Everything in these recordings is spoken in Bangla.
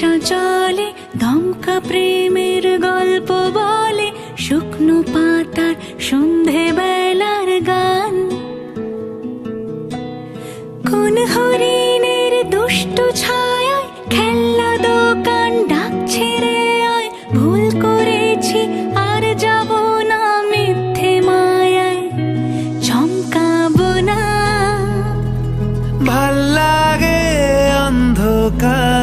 চলে, দমকা প্রেমের গল্প বলে, শুকনো পাতার সন্ধে বেলার গান। কোন হরিণের দুষ্ট ছায় খেলনা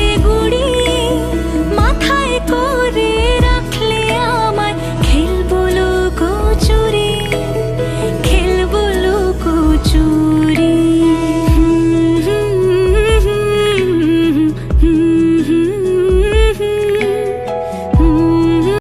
মাথায় করে